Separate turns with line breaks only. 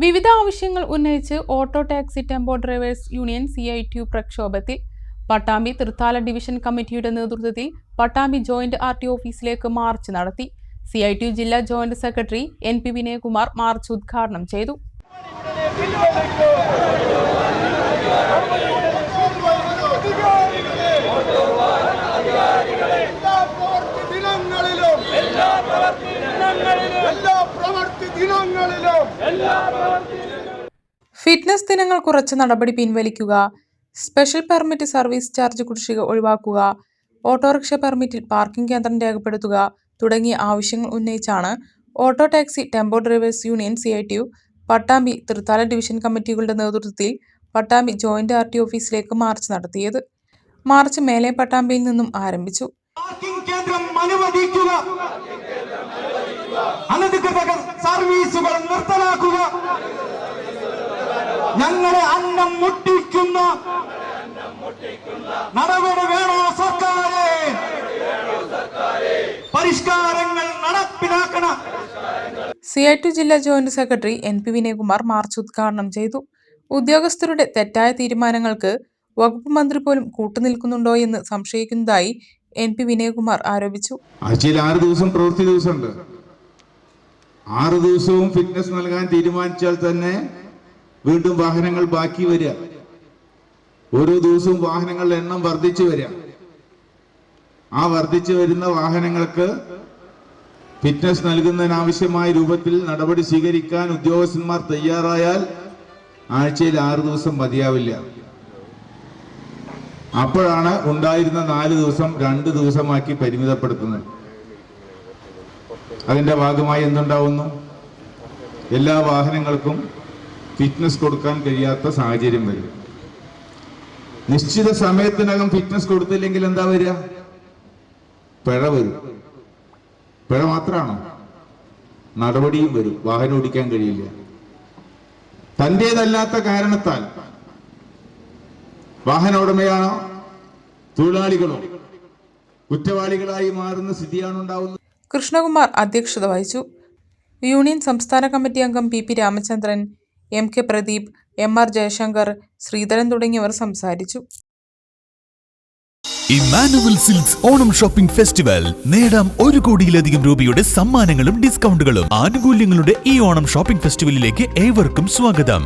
വിവിധ ആവശ്യങ്ങൾ ഉന്നയിച്ച് auto taxi tempo drivers union C I T പ്രക്ഷോഭത്തിൽ Pattambi Thrithala division കമ്മിറ്റിയുടെ നേതൃത്വത്തിൽ പട്ടാമ്പി ജോയിന്റ് ആർ ടി ഓഫീസിലേക്ക് മാർച്ച് നടത്തി. സി ഐ ടി ജില്ലാ joint secretary N P Vinayakumar march ഉദ്ഘാടനം ചെയ്തു.
എല്ലാ ദിനങ്ങളിലും
ഫിറ്റ്നസ് ദിനങ്ങൾ കുറച്ച് നടപടി പിൻവലിക്കുക. സ്പെഷ്യൽ പെർമിറ്റ് സർവീസ് ചാർജ് കുടിശ്ശിക ഒഴിവാക്കുക. ഓട്ടോറിക്ഷ പെർമിറ്റിൽ പാർക്കിംഗ് കേന്ദ്രം രേഖപ്പെടുത്തുക തുടങ്ങിയ ആവശ്യങ്ങൾ ഉന്നയിച്ചാണ് auto taxi tempo drivers union C I T U Pattambi Thrithala division കമ്മിറ്റികളുടെ നേതൃത്വത്തിൽ പട്ടാമ്പി ജോയിന്റ് ആർ ടി ഓഫീസിലേക്ക് മാർച്ച് നടത്തിയത്. മാർച്ച് മേലെ പട്ടാമ്പിയിൽ നിന്നും ആരംഭിച്ചു.
പാർക്കിംഗ് കേന്ദ്രം അനുവദിക്കുക. അനധികൃത സർവീസുകൾ നിർത്തലാക്കുക. ഞങ്ങളെ അന്നം മുട്ടിക്കുന്ന നടപടി വേണോ സർക്കാരെ? പരിഷ്കാരങ്ങൾ നടപ്പിലാക്കണം
സി ഐ ടി ജില്ലാ joint secretary N P Vinayakumar march ഉദ്ഘാടനം ചെയ്തു. ഉദ്യോഗസ്ഥരുടെ തെറ്റായ തീരുമാനങ്ങൾക്ക് വകുപ്പ് മന്ത്രി പോലും കൂട്ടുനിൽക്കുന്നുണ്ടോ എന്ന് സംശയിക്കുന്നതായി എൻ പി വിനയകുമാർ ആരോപിച്ചു.
ആഴ്ചയിൽ ആറ് ദിവസം പ്രവൃത്തി ദിവസമുണ്ട്. ആറ് ദിവസവും ഫിറ്റ്നസ് നൽകാൻ തീരുമാനിച്ചാൽ തന്നെ വീണ്ടും വാഹനങ്ങൾ ബാക്കി വരിക. ഓരോ ദിവസവും വാഹനങ്ങളുടെ എണ്ണം വർദ്ധിച്ചു വരിക. ആ വർദ്ധിച്ചു വരുന്ന വാഹനങ്ങൾക്ക് ഫിറ്റ്നസ് നൽകുന്നതിനാവശ്യമായ രൂപത്തിൽ നടപടി സ്വീകരിക്കാൻ ഉദ്യോഗസ്ഥന്മാർ തയ്യാറായാൽ ആഴ്ചയിൽ ആറ് ദിവസം മതിയാവില്ല. അപ്പോഴാണ് ഉണ്ടായിരുന്ന നാല് ദിവസം രണ്ട് ദിവസമാക്കി പരിമിതപ്പെടുത്തുന്നത്. അതിന്റെ ഭാഗമായി എന്തുണ്ടാവുന്നു? എല്ലാ വാഹനങ്ങൾക്കും ഫിറ്റ്നസ് കൊടുക്കാൻ കഴിയാത്ത സാഹചര്യം വരും. നിശ്ചിത സമയത്തിനകം ഫിറ്റ്നസ് കൊടുത്തില്ലെങ്കിൽ എന്താ വരിക? പിഴ വരും. പിഴ മാത്രമാണോ നടപടിയും വരും. വാഹനം ഓടിക്കാൻ കഴിയില്ല. തന്റേതല്ലാത്ത കാരണത്താൽ വാഹന ഉടമയാണോ? തൊഴിലാളികളോ? കുറ്റവാളികളായി മാറുന്ന സ്ഥിതിയാണ് ഉണ്ടാവുന്നത്
കൃഷ്ണകുമാർ അധ്യക്ഷത വഹിച്ചു. യൂണിയൻ സംസ്ഥാന കമ്മിറ്റി അംഗം P P Ramachandran M K Pradeep M R Jayashankar Sreedharan തുടങ്ങിയവർ സംസാരിച്ചു.
Emmanuel Silks Onam shopping festival. നേടാം ഒരു കോടിയിലധികം രൂപയുടെ സമ്മാനങ്ങളും ഡിസ്കൗണ്ടുകളും. ആനുകൂല്യങ്ങളുടെ ഈ ഓണം ഷോപ്പിംഗ് ഫെസ്റ്റിവലിലേക്ക് ഏവർക്കും സ്വാഗതം.